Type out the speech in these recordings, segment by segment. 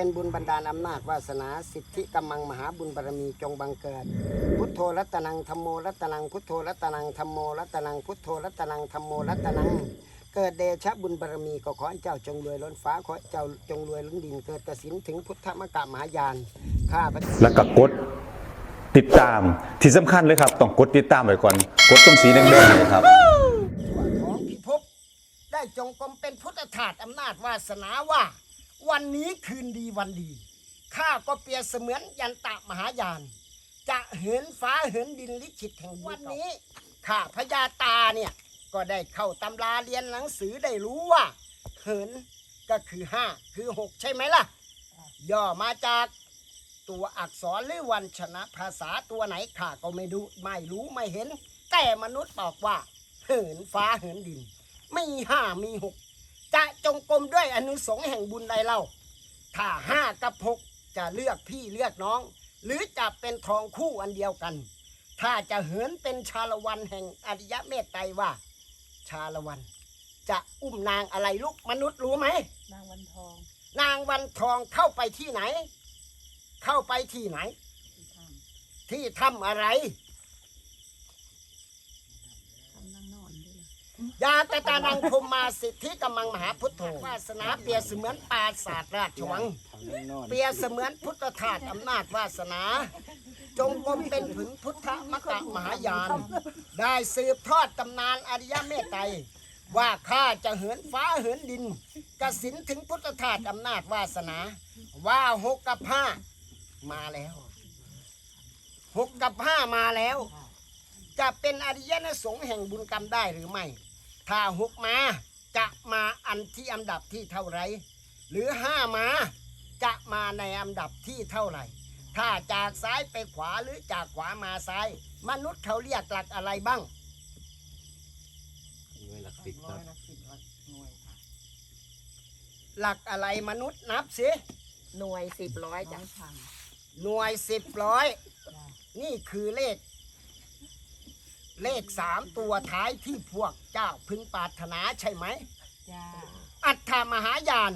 เป็นบุญบันดาลอำนาจวาสนาสิทธิกำมังมหาบุญบารมีจงบังเกิด พุทโธรัตนังธรรมโมรัตนังพุทโธรัตนังธรรมโมรัตนังพุทโธรัตนังธรรมโมรัตนังเกิดเดชะบุญบารมีก็ขอให้เจ้าจงรวยล้นฟ้าขอให้เจ้าจงรวยล้นดินเกิดกสินถึงพุทธมกะมหายานข้าพระแล้วก็กดติดตามที่สำคัญเลยครับ ต้องกดติดตามไว้ก่อนกดตรงสีแดงๆเลยครับทั่วท้องพิภพได้จงกรมเป็นพุทธทาสอำนาจวาสนาว่า วันนี้คืนดีวันดี ข้าก็เปรียบเสมือนยันตะมหายาน จะเหินฟ้าเหินดินลิขิตแห่งวันนี้ ข้าพญาตาเนี่ยก็ได้เข้าตำราเรียนหนังสือได้รู้ว่า เหินก็คือห้าคือหกใช่ไหมล่ะ ย่อมาจากตัวอักษรหรือวันชนะภาษาตัวไหนข้าก็ไม่ดูไม่รู้ไม่เห็น แต่มนุษย์บอกว่า เหินฟ้าเหินดิน ไม่มีห้ามีหก จะจงกรมด้วยอนุสงส์แห่งบุญใดเล่า ถ้าห้ากับหกจะเลือกพี่เลือกน้อง หรือจะเป็นทองคู่อันเดียวกัน ถ้าจะเหินเป็นชาละวันแห่งอริยเมตไตรว่า ชาละวัน จะอุ้มนางอะไรลูกมนุษย์รู้ไหม นางวันทอง นางวันทองเข้าไปที่ไหน เข้าไปที่ไหน ที่ทที่ทำอะไรำทำนั่งนอนด้วยล่ะ ยาตตานังพรหมมาสิทธิกำมังมหาพุทโธวาสนาเปรียบเสมือนปราศาสตร์ราชวัง เปรียบเสมือนพุทธทาสอำนาจวาสนา จงกรมเป็นผึงพุทธมกะมหายาน ได้สืบทอดตำนานอริยเมตไตรว่าข้าจะเหินฟ้าเหินดินกสินถึงพุทธทาสอำนาจวาสนา ว่าหกกับห้ามาแล้วหกกับห้ามาแล้ว จะเป็นอริยนสงฆ์แห่งบุญกรรมได้หรือไม่ ถ้าหกมาจะมาอันที่อันดับที่เท่าไหรหรือห้ามาจะมาในอันดับที่เท่าไหร่ ถ้าจากซ้ายไปขวาหรือจากขวามาซ้าย มนุษย์เขาเรียกหลักอะไรบ้างหลักสิบครับหลักอะไรมนุษย์นับสิหน่วยสิบร้อยจังพังหน่วยสิบร้อยนี่คือเลข เลขสามตัวท้ายที่พวกเจ้าพึงปรารถนาใช่ไหม จ้าอัฏฐมหายาน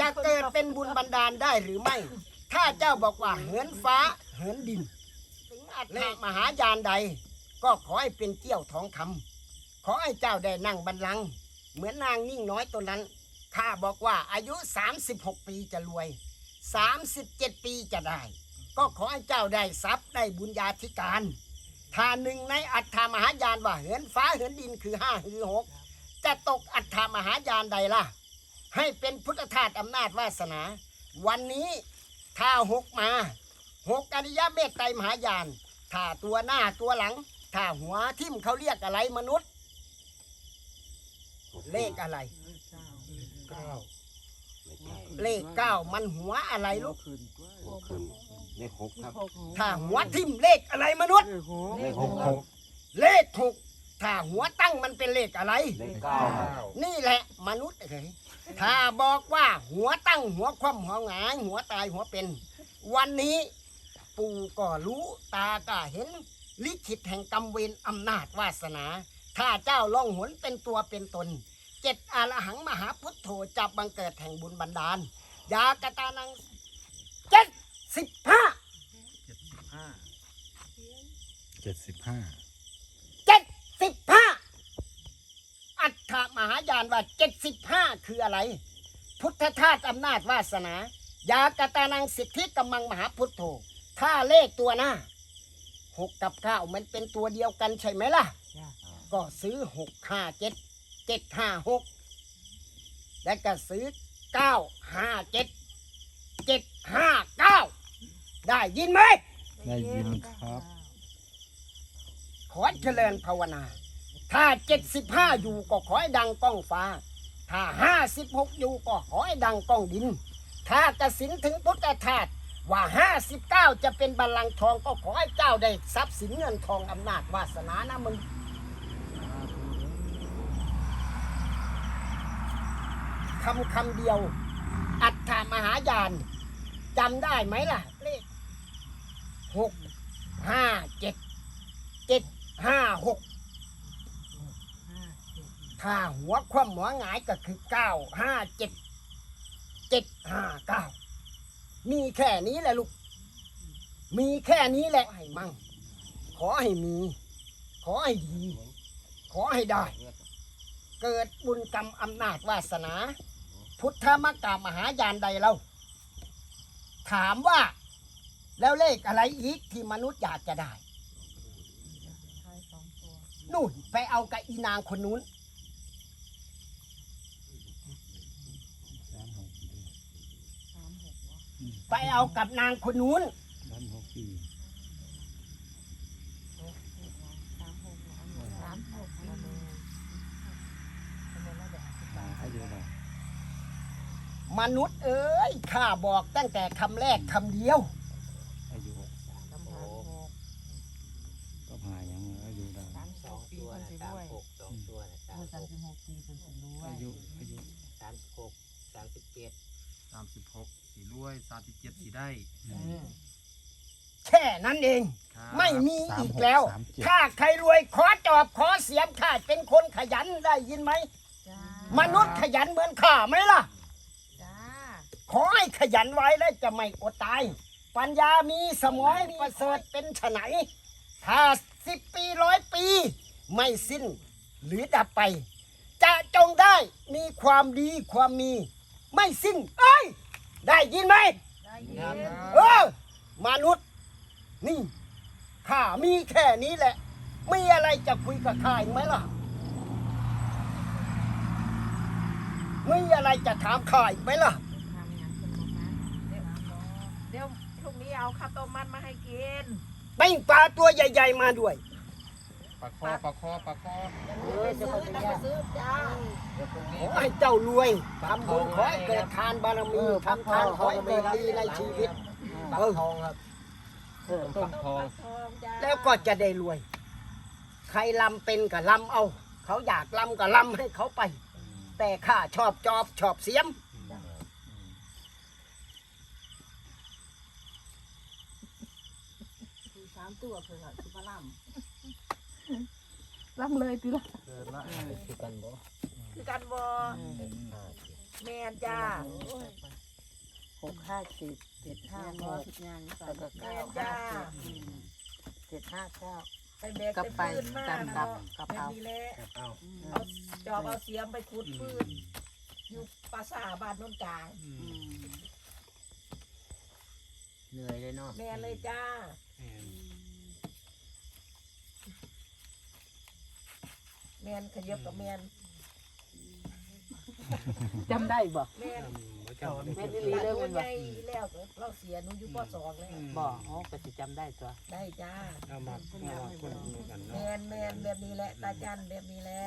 จะเกิดเป็นบุญบันดาลได้หรือไม่ ถ้าเจ้าบอกว่าเหินฟ้าเหินดิน ถึงอัฏฐมหายานใด ก็ขอให้เป็นเกี้ยวทองคำขอให้เจ้าได้นั่งบัลลังก์เหมือนนางนิ่งน้อยตัวนั้นข้าบอกว่าอายุ 36 ปีจะรวย 37 ปีจะได้ ก็ขอให้เจ้าได้ทรัพย์ได้บุญญาธิการ ถ้าหนึ่งในอัฏฐมหายานว่าเหินฟ้าเหินดินคือห้าคือหกจะตกอัฏฐมหายานใดล่ะ ให้เป็นพุทธทาสอำนาจวาสนา วันนี้ถ้าหกมาหกอริยเมตไตรมหายานถ้าตัวหน้าตัวหลัง ถ้าหัวทิ่มเขาเรียกอะไรมนุษย์ เลขอะไรเก้าไม่ใช่เลขเก้ามันหัวอะไรลูกหก ขึ้นเลขหกครับ ถ้าหัวทิ่มเลขอะไรมนุษย์ เลขหกครับเลขหกถ้าหัวตั้งมันเป็นเลขอะไร เลขเก้าครับนี่แหละมนุษย์เอ้ยถ้าบอกว่าหัวตั้งหัวคว่ำหัวหงายหัวตายหัวเป็น วันนี้ ปู่ก็รู้ตาก็เห็น ลิขิตแห่งกรรมเวรอำนาจวาสนา ถ้าเจ้าล่องหนเป็นตัวเป็นตน เจ็ดอรหังมหาพุทโธจับบังเกิดแห่งบุญบันดาลยากตานังเจ็ด สิบห้าเจ็ดสิบห้าเจ็ดสิบห้าอัฏฐมหายานว่าเจ็ดสิบห้าคืออะไร พุทธทาสอำนาจวาสนา ยากตานังสิทธิกำมังมหาพุทโธถ้าเลขตัวหน้าหกกับเก้ามันเป็นตัวเดียวกันใช่ไหมล่ะจ้าก็ซื้อหกห้าเจ็ดเจ็ดห้าหกและก็ซื้อเก้าห้าเจ็ดเจ็ดห้าเก้า ได้ยินไหมได้ยินครับขอเจริญภาวนา ถ้าเจ็ดสิบห้าอยู่ก็ขอให้ดังก้องฟ้า ถ้าห้าสิบหกอยู่ก็ขอให้ดังก้องดิน ถ้ากสินถึงพุทธทาสว่าห้าสิบเก้าจะเป็นบัลลังก์ทองก็ขอให้เจ้าได้ทรัพย์สินเงินทองอำนาจวาสนานะมึงคำคำเดียว อัฏฐมหายานจำได้ไหมล่ะเลข หกห้าเจ็ดเจ็ดห้าหกห้าเจ็ดถ้าหัวคว่ำหัวหงายก็คือเก้าห้าเจ็ดเจ็ดห้าเก้ามีแค่นี้แหละลูก มีแค่นี้แหละให้มั่ง ขอให้มี ขอให้ดี ขอให้ได้ เกิดบุญกรรมอำนาจวาสนา พุทธมกามหายานใดเรา ถามว่า แล้วเลขอะไรอีกที่มนุษย์อยากจะได้ท้ายสองตัวนู่นไปเอากับอีนางคนนู้น ไปเอากับนางคนนู้น มนุษย์เอ้ยข้าบอกตั้งแต่คำแรกคำเดียว ลำพังหก ก็พายังอายุได้ สามสองปีคนสิด้วย สองตัวนะสาม เมื่อ หสามกสิบหกปีคนสิรู้ว่าอายุอายุสามสิบหกสามสิบเจ็ดสามสิบหกสีรวยสามสิบเจ็ดสีได้แค่นั้นเอง ครับไม่มีอีกแล้วสามเจ็ด ถ้าใครรวยขอจอบขอเสียมข้าเป็นคนขยันได้ยินไหม จ้ามนุษย์ขยันเหมือนข้าไหมล่ะ จ้าขอให้ขยันไว้แล้วจะไม่อดตาย ปัญญามีสมองประเสริฐเป็นไฉนถ้าสิบปีร้อยปี ไม่สิ้นหรือดับไป จะจงได้มีความดีความมี ไม่สิ้น เอ้ย ได้ยินไหมได้ยินเออมนุษย์ นี่ข้ามีแค่นี้แหละมีอะไรจะคุยกับข้าอีกไหมล่ะมีอะไรจะถามข้าอีกไหมล่ะทำอย่างคนบอกนะเดี๋ยวเดี๋ยวพรุ่งนี้เอาข้าวต้มมัดมาให้กินปิ้งปลาตัวใหญ่ ๆ มาด้วย ปลาคอปลาคอปลาคอไปซื้อจะไปซื้อจ้าขอให้เจ้ารวยทำบุญขอให้เกิดทานบารมีทำทานขอให้เกิดดีในชีวิตปักเออทองครับปักทองทองจ้าแล้วก็จะได้รวย ใครลำเป็นก็ลำเอา เขาอยากลำก็ลำให้เขาไป แต่ข้าชอบจอบชอบเสียมคือสามตัวเพื่อนคือพระ ล่ำล่ำเลยตีละคือกันบ่คือกันบอแมนจ้าหกห้าสิบเจ็ดห้าหกงานแล้วก็แมเก้านจ้าห้าสิบเจ็ดห้าเก้าไปแบกกลับไปปืนมากันกับกับแบบเอานี้แหละเอาเอาจอบเอาเสียมไปขุดปืนอยู่ปราสาทบ้านโนนกลางเหนื่อยเลยเนาะแมนเลยจ้า แมนขยับกับแมนจำได้บ่แมนแม่นอี่ลีหเด้อนูแมันใหบ่ญ่แล้วเราเสียหนูอยู่ปสองแล้วบ่อ๋อก็สิจำได้ตัวได้จ้า เอามาเอามาคนนี้กันแมเนาะนแมนแบบนี้แหละตาจันแบบนี้แหละ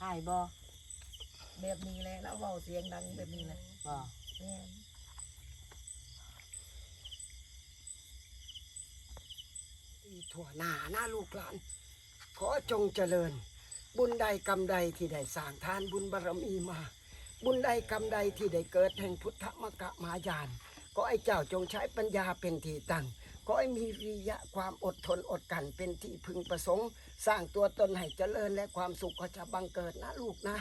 ให้บ่แบบนี้แหละแล้วเบาเสียงดังแบบนี้แหละบ่แมนทั่วหน้าหน้าลูกหลาน ขอจงเจริญ บุญใดกรรมใดที่ได้สร้างทานบุญบารมีมา บุญใดกรรมใดที่ได้เกิดแห่งพุทธมกะมายานก็ไอ้เจ้าจงใช้ปัญญาเป็นที่ตั้งก็ให้มีวิริยะความอดทนอดกลันเป็นที่พึงประสงค์ สร้างตัวตนให้เจริญและความสุขก็จะบังเกิดนะลูกนะ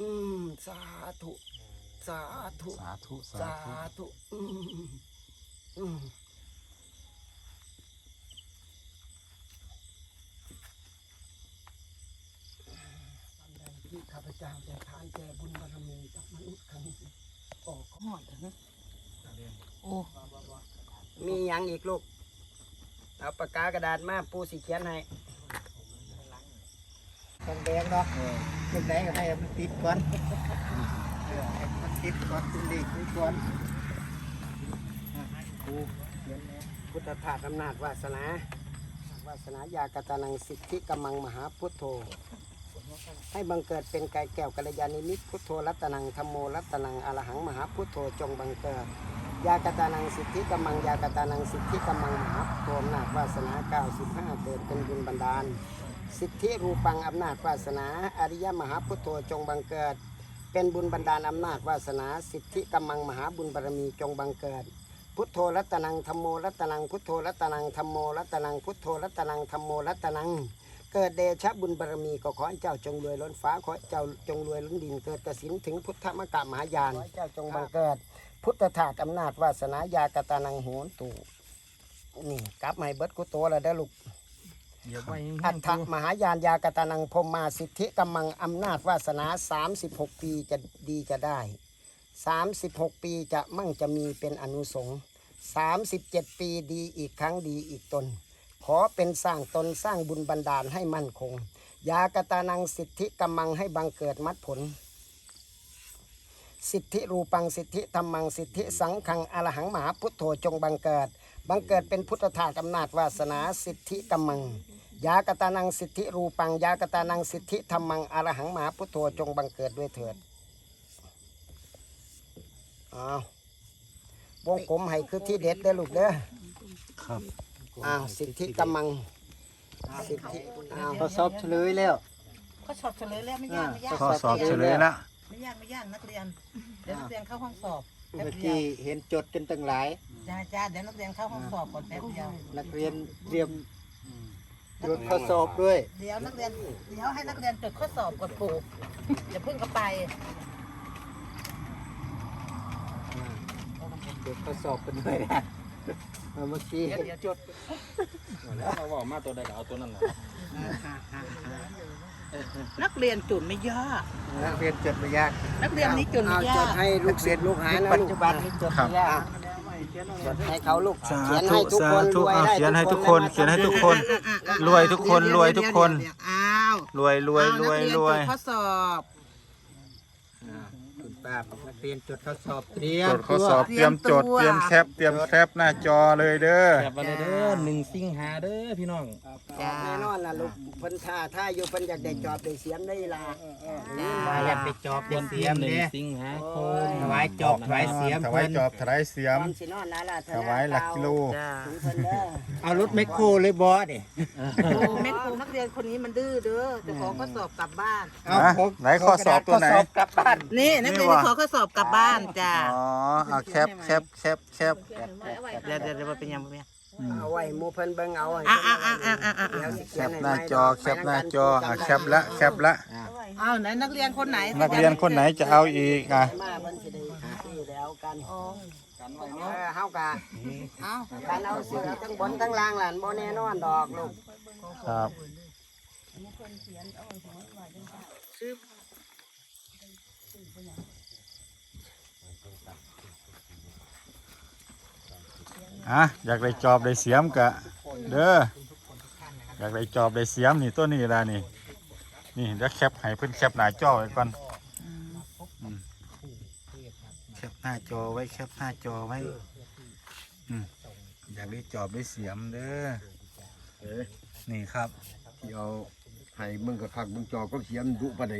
อืม สาธุ สาธุ สาธุ สาสาธุธุ อืมอืมอันใดที่ข้าพเจ้าได้ทานแก่บุญบารมีกับมนุษย์ครั้งนี้ขอขอหอดนะโอ้มีหยังอีกลูก เอาปากกากระดาษมาปูสีเขียนให้ต้องแดงเนาะลูกไหนก็ให้มันติดก่อนมันติดก่อนติดดีก่อนปูเขียนแล้พุทธทาสอำนาจวาสนา วาสนายากตานังสิทธิกำมังมหาพุทโธ ให้บังเกิดเป็นไก่แก้วกัลยาณิมิตพุทโธรัตนังธรรมโมรัตนังอรหังมหาพุทโธจงบังเกิดยากตานังสิทธิกำมังยากตานังสิทธิกำมังมหาพุทโธอำนาจวาสนา95เกิดเป็นบุญบันดาล สิทธิรูปังอำนาจวาสนา อริยมหาพุทโธจงบังเกิด เป็นบุญบันดาลอำนาจวาสนา สิทธิกำมังมหาบุญบารมีจงบังเกิด พุทโธรัตนังธรรมโมรัตนังพุทโธรัตนังธรรมโมรัตนังพุทโธรัตนังธรรมโมรัตนัง เกิดเดชะบุญบารมีก็ขอให้เจ้าจงรวยล้นฟ้าขอให้เจ้าจงรวยล้นดินเกิดกสินถึงพุทธมกะมหายานขอให้เจ้าจงบังเกิด พุทธทาสอำนาจวาสนายากตานังโหนตูนี่กลับมาให้เบิดกุโตแล้วเด้อลูก เดี๋ยวไว้อัฏฐมหายานยากตานังพรหมาสิทธิกำมังอำนาจวาสนา 36 ปีจะดีจะได้ 36 ปีจะมั่งจะมีเป็นอนุสงฆ์37 ปีดีอีกครั้งดีอีกตน ขอเป็นสร้างตนสร้างบุญบันดาลให้มั่นคง ยากตานังสิทธิกำมังให้บังเกิดมัดผล สิทธิรูปังสิทธิธรรมังสิทธิสังขังอรหังมหาพุทโธจงบังเกิด บังเกิดเป็นพุทธทาสอำนาจวาสนาสิทธิกำมังยากตานังสิทธิรูปังยากตานังสิทธิธรรมังอรหังมหาพุทโธจงบังเกิดด้วยเถิดอ้าววงกลมให้คือที่เด็ดเด้อลูกเด้อครับ อ้าวสิทธิกำมังสิทธิอ้าวเขาสอบเฉลยแล้วก็สอบเฉลยแล้วไม่ยากไม่ยากข้อสอบเฉลยแล้วไม่ยากไม่ยากนักเรียนเดี๋ยวนักเรียนเข้าห้องสอบแป๊บเมื่อเดียวกี้เห็นจดกันตั้งหลายจ้าจ้าเดี๋ยวนักเรียนเข้าห้องสอบก่อนแป๊บเดียวนักเรียนเตรียมตรวจข้อสอบด้วย เดี๋ยวนักเรียนเดี๋ยวให้นักเรียนจดข้อสอบก่อนปู่อย่าเพิ่งเข้าไปตรวจข้อสอบกันด้วยนะ เอาเมื่อกี้เดี๋ยวจดเราบอกมาตัวใดก็เอาตัวนั้นแหละนักเรียนจุดไม่ยากนักเรียนจดไม่ยาก นักเรียนนี้จุดเอาไม่จยาดกให้ลูกศิษย์ลูกหานะปัจลูกจุบันนี้จดไม่ยากจดให้เขาลูกสาเขียนธุให้ทุกสาคนธุรวยเอาได้เขียนให้ทุกคคน เขียนให้ทุกคน รวยทุกคน รวยทุกคน อ้าว รวยรวยรวยรวยนักเรีนจดข้อสอบ คุณป้าบอกนักเรียนจดข้อสอบเตรียมจดข้อสอบเตรียมจดเตรียมแคปเตรียมแคปหน้าจอเลยเด้อแคบมาเลยเด้อหนึ่งสิงหาเด้อพี่น้อง จ้า แน่นอนล่ะลูกเพิ่นท่าท่าอยู่เพิ่นอยากได้จอบได้เสียมได้ล่ะป้าอยากไปจอบวัเด็นเสีที่ยมหนึ่งเนี่ยสิงหาคมถวายจอบถวายเสียมถวาเพิ่ยนจอบถวายเสียมตอนสินอนนะล่ะถวายหลักกิโล จ้า ถึงเพิ่นเด้อ เอารถแมคโครเลยบอสเนี่ยโอ้แม่ครูนักเรียนคนนี้มันดื้อเด้อจะขอข้อสอบกลับบ้าน เอาฮะขอไหนข้อสอบตัวไหน ข้สอบกลับบ้านนี่นักเรียนนี่จะวะขอข้อสอบกลับบ้านจ้าอ๋อเอาแคปแคปแคปแคปเดี๋ยวเดี๋ยวเดี๋ยวมันเป็นยังไงเอาไว้หมู่เพิ่นเบิ่งเอาให้อะอะอะอะอะอะ เดี๋ยวสิแคเขียปให้หน้าใจอแคปหน้าจออะแคปละแคปละ อ้าวไหนนักเรียนคนไหนนักเรียนคนไหนจะเอาอีกอะมาเพิ่นสิได้ที่แล้วกัน เออเฮากะเอาการเอาเสือทั้งบนทั้งล่างหลานบ่แน่นอนดอกลูกครับอะอยากได้จอบได้เสียมกะเด้ออยากได้จอบได้เสียมนี่ตัวนี้ละนี่นี่เดี๋ยวแคปให้เพิ่นแคปหน้าจอไว้ก่อนอืมแคปห น้าจอไว้แคปหน้าจอไว้อืมอยากได้จอบได้เสียมเด้อนี่ครับ ที่เอาให้มึงกับคักมึงจอก็เขียนดุปะไหน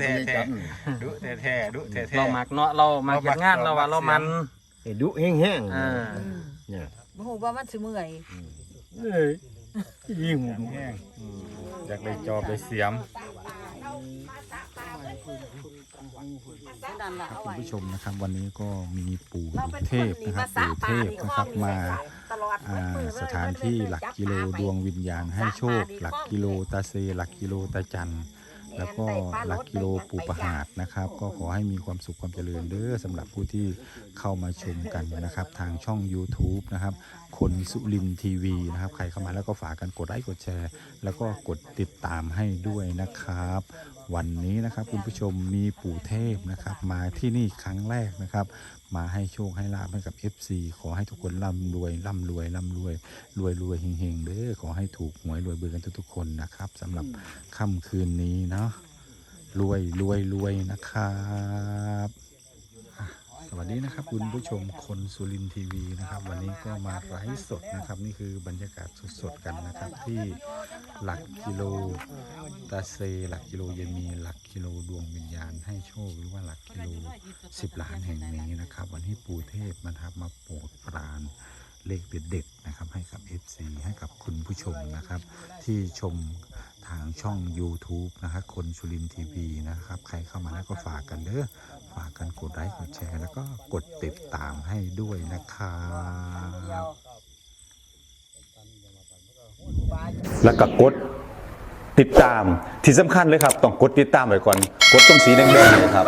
แท้แท้ดุแท้แท้ดุแท้แท้เรามักเนาะเรามักเฮ็ดงานเราว่าเรามันไอ้ดุแห้งอ่าๆเนี่ยโอ้โหว่ามันสิเมื่อยเอ้ยยิงหูแห้งอยากได้จอบได้เสียม คุณผู้ชมนะครับ วันนี้ก็มีปู่เทพนะครับปู่เทพนะครับมาอ่าสถานที่หลักกิโลดวงวิญญาณให้โชค หลักกิโลตาเซ หลักกิโลตาจัน แล้วก็หลักกิโลปู่ประหาดนะครับ ก็ขอให้มีความสุขความเจริญเด้อสำหรับผู้ที่เข้ามาชมกันนะครับ ทางช่อง YouTube นะครับ คนสุรินทีวีนะครับ ใครเข้ามาแล้วก็ฝากกันกดไลค์กดแชร์ แล้วก็กดติดตามให้ด้วยนะครับ วันนี้นะครับคุณผู้ชมมีปู่เทพนะครับ มาที่นี่ครั้งแรกนะครับมาให้โชคให้ลาบให้กับ FC ขอให้ทุกคนร่ำรวยร่ำรวยร่ำรวย รวยรวยเฮงๆเด้อขอให้ถูกหวยรวยเบอร์กันทุกๆคนนะครับสำหรับค่ำคืนนี้เนาะรวยรวยรวยนะครับอะ สวัสดีนะครับ คุณผู้ชมคนสุรินทีวีนะครับ วันนี้ก็มาไลฟ์สดนะครับ นี่คือบรรยากาศสดๆกันนะครับ ที่หลักกิโลตาเซหลักกิโลยมีหลักกิโลดวงวิญญาณให้โชคหรือว่าหลักกิโลสิบล้านแห่งนี้นะครับ วันนี้ปู่เทพนะครับมาโปรดปรานเลขเด็ดๆนะครับ ให้กับ FC ให้กับคุณผู้ชมนะครับ ที่ชม ทางช่อง YouTube นะครับ คนสุรินทีวีนะครับ ใครเข้ามาแล้วก็ฝากกันเด้อฝากกันกดไลค์กดแชร์ แล้วก็กดติดตามให้ด้วยนะครับแล้วก็กดติดตามที่สำคัญเลยครับ ต้องกดติดตามไว้ก่อน กดตรงสีแดงๆเนยครับ